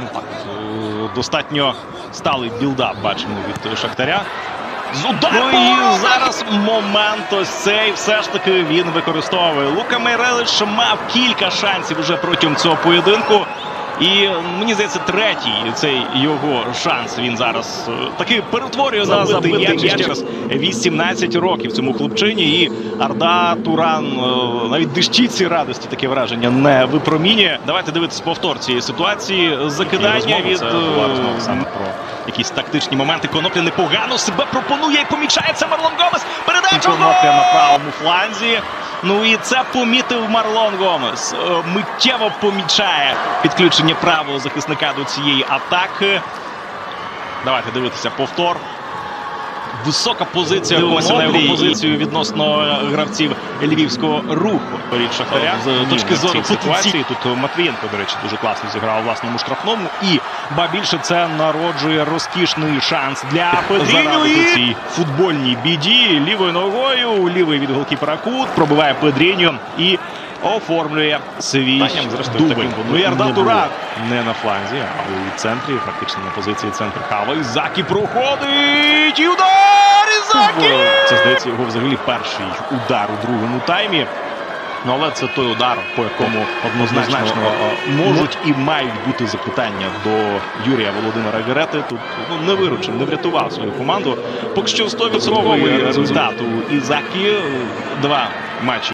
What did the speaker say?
Ну так, е, достатньо сталий білдап бачимо від Шахтаря. З удару! Ну і зараз момент ось цей все ж таки він використовує. Лука Мейрелич мав кілька шансів уже протягом цього поєдинку. І мені здається, третій цей його шанс він зараз е, таки перетворює на Забитий через 18 років цьому хлопчині. І Арда Туран е, навіть дещиці радості таке враження не випромінює. Давайте дивитися повтор цієї ситуації. Закидання від е, саме про якісь тактичні моменти. Конопля непогано себе пропонує і помічає це Марлон Гомес. Передача Конопля на правому фланзі. Ну і це помітив Марлон Гомес. Е, Миттєво помічає підключення правого захисника до цієї атаки. Давайте дивитися повтор. Висока позиція Дивимося на на його позицію відносно гравців львівського руху. Від Шахтаря З з точки зору ситуації. Тут Матвієнко, до речі, дуже класно зіграв у власному штрафному. І ба більше це народжує розкішний шанс для Педріню і цій футбольній біді. Лівою ногою, лівий від голкіпера кут, пробиває Педріню і оформлює свій зрештою, дубль. Ну і і Арда не не на фланзі, а у центрі, фактично на позиції центр хава. Ізакі проходить і удар! Ізакі! Це здається його взагалі перший удар у другому таймі. Ну, але це той удар, по якому однозначно Однозначно, е, можуть і мають бути запитання до Юрія Володимира Герети. Тут ну, не виручив, не врятував свою команду. Поки що 100% результат у Ізакі. Два матчі.